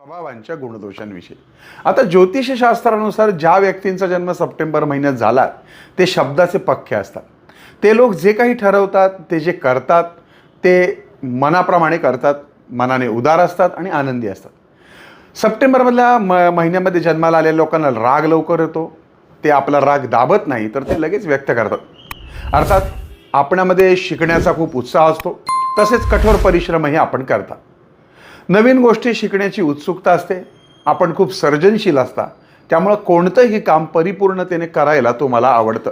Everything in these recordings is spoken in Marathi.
स्वभावांच्या गुणदोषांविषयी. आता ज्योतिषशास्त्रानुसार ज्या व्यक्तींचा जन्म सप्टेंबर महिन्यात झाला ते शब्दाचे पक्के असतात. ते लोक जे काही ठरवतात ते जे करतात ते मनाप्रमाणे करतात मनाने उदार असतात आणि आनंदी असतात. सप्टेंबरमधल्या म महिन्यामध्ये जन्माला आलेल्या लोकांना राग लवकर येतो. ते आपला राग दाबत नाही तर ते लगेच व्यक्त करतात. अर्थात आपणामध्ये शिकण्याचा खूप उत्साह असतो. तसेच कठोर परिश्रमही आपण करता नवीन गोष्टी शिकण्याची उत्सुकता असते. आपण खूप सर्जनशील असता. त्यामुळं कोणतंही काम परिपूर्णतेने करायला तुम्हाला आवडतं.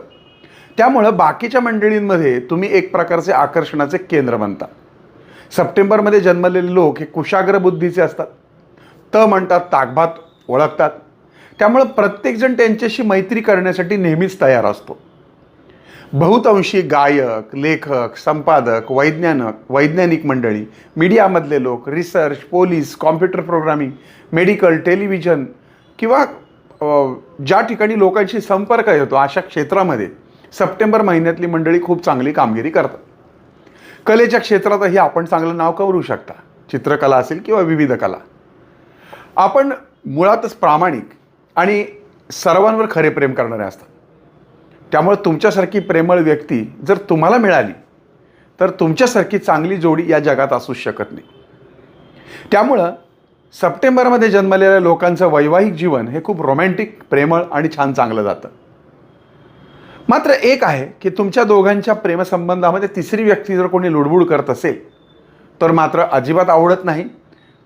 त्यामुळं बाकीच्या मंडळींमध्ये तुम्ही एक प्रकारचे आकर्षणाचे केंद्र बनता. सप्टेंबरमध्ये जन्मलेले लोक हे कुशाग्र बुद्धीचे असतात. त म्हणतात ताकभात ओळखतात. त्यामुळं प्रत्येकजण त्यांच्याशी मैत्री करण्यासाठी नेहमीच तयार असतो. बहुतांशी गायक लेखक संपादक वैज्ञानक वैज्ञानिक मंडळी मीडियामधले लोक research police computer programming medical television किंवा ज्या ठिकाणी लोकांशी संपर्क येतो अशा क्षेत्रामध्ये सप्टेंबर महिन्यातली मंडळी खूप चांगली कामगिरी करतात. कलेच्या क्षेत्रातही आपण चांगलं नाव कवरू शकता. चित्रकला असेल किंवा विविध कला. आपण मुळातच प्रामाणिक आणि सर्वांवर खरे प्रेम करणारे असतात. त्यामुळे तुमच्यासारखी प्रेमळ व्यक्ती जर तुम्हाला मिळाली तर तुमच्यासारखी चांगली जोडी या जगात असूच शकत नाही. त्यामुळं सप्टेंबरमध्ये जन्मलेल्या लोकांचं वैवाहिक जीवन हे खूप रोमॅन्टिक प्रेमळ आणि छान चांगलं जातं. मात्र एक आहे की तुमच्या दोघांच्या प्रेमसंबंधामध्ये तिसरी व्यक्ती जर कोणी लुडबुड करत असेल तर मात्र अजिबात आवडत नाही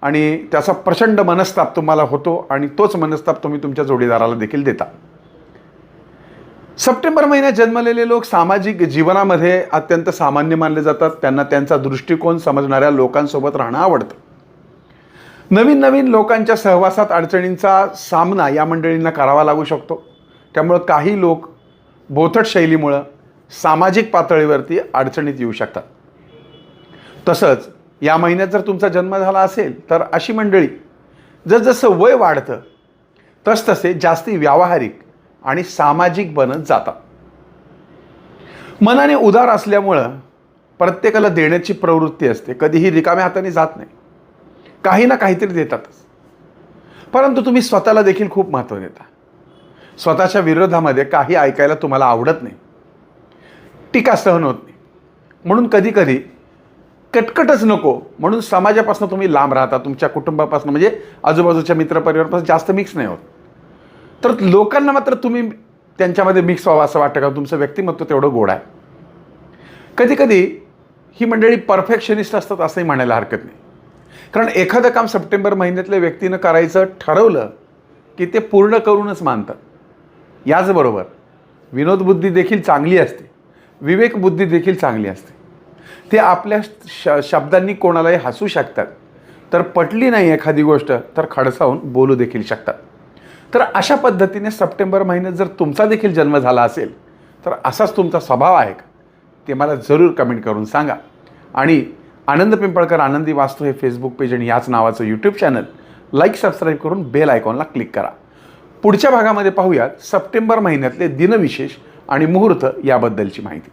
आणि त्याचा प्रचंड मनस्ताप तुम्हाला होतो आणि तोच मनस्ताप तुम्ही तुमच्या जोडीदाराला देखील देता. सप्टेंबर महिन्यात जन्मलेले लोक सामाजिक जीवनामध्ये अत्यंत सामान्य मानले जातात. त्यांना त्यांचा दृष्टिकोन समजणाऱ्या लोकांसोबत राहणं आवडतं. नवीन नवीन लोकांच्या सहवासात अडचणींचा सामना या मंडळींना करावा लागू शकतो. त्यामुळं काही लोक बोथट शैलीमुळं सामाजिक पातळीवरती अडचणीत येऊ शकतात. तसंच या महिन्यात जर तुमचा जन्म झाला असेल तर अशी मंडळी जसजसं वय वाढतं तसतसे जास्ती व्यावहारिक आणि सामाजिक बनत जातात. मनाने उदार असल्यामुळं प्रत्येकाला देण्याची प्रवृत्ती असते. कधीही रिकाम्या हाताने जात नाही. काही ना काहीतरी देतातच. परंतु तुम्ही स्वतःला देखील खूप महत्त्व देता. स्वतःच्या विरोधामध्ये काही ऐकायला तुम्हाला आवडत नाही. टीका सहन होत नाही. म्हणून कधीकधी कटकटच नको. म्हणून समाजापासून तुम्ही लांब राहता. तुमच्या कुटुंबापासून. म्हणजे आजूबाजूच्या मित्रपरिवारापासून जास्त मिक्स नाही होत. तर लोकांना मात्र तुम्ही त्यांच्यामध्ये मिक्स व्हावं असं वाटतं का? तुमचं व्यक्तिमत्व तेवढं गोड आहे. कधी कधी ही मंडळी परफेक्शनिस्ट असतात असंही म्हणायला हरकत नाही. कारण एखादं काम सप्टेंबर महिन्यातल्या व्यक्तीनं करायचं ठरवलं की ते पूर्ण करूनच मानतात. याचबरोबर विनोदबुद्धी देखील चांगली असते. विवेकबुद्धी देखील चांगली असते. ते आपल्या श शब्दांनी कोणालाही हसू शकतात. तर पटली नाही एखादी गोष्ट तर खडसावून बोलू देखील शकतात. तर अशा पद्धतीने सप्टेंबर महिन्यात जर तुमचा देखील जन्म झाला असेल तर असाच तुमचा स्वभाव आहे का? ते मला जरूर कमेंट करून सांगा. आणि आनंद पिंपळकर आनंदी वास्तू हे फेसबुक पेज आणि याच नावाचं यूट्यूब चॅनल लाईक सबस्क्राईब करून बेल आयकॉनला क्लिक करा. पुढच्या भागामध्ये पाहूयात सप्टेंबर महिन्यातले दिनविशेष आणि मुहूर्त याबद्दलची माहिती.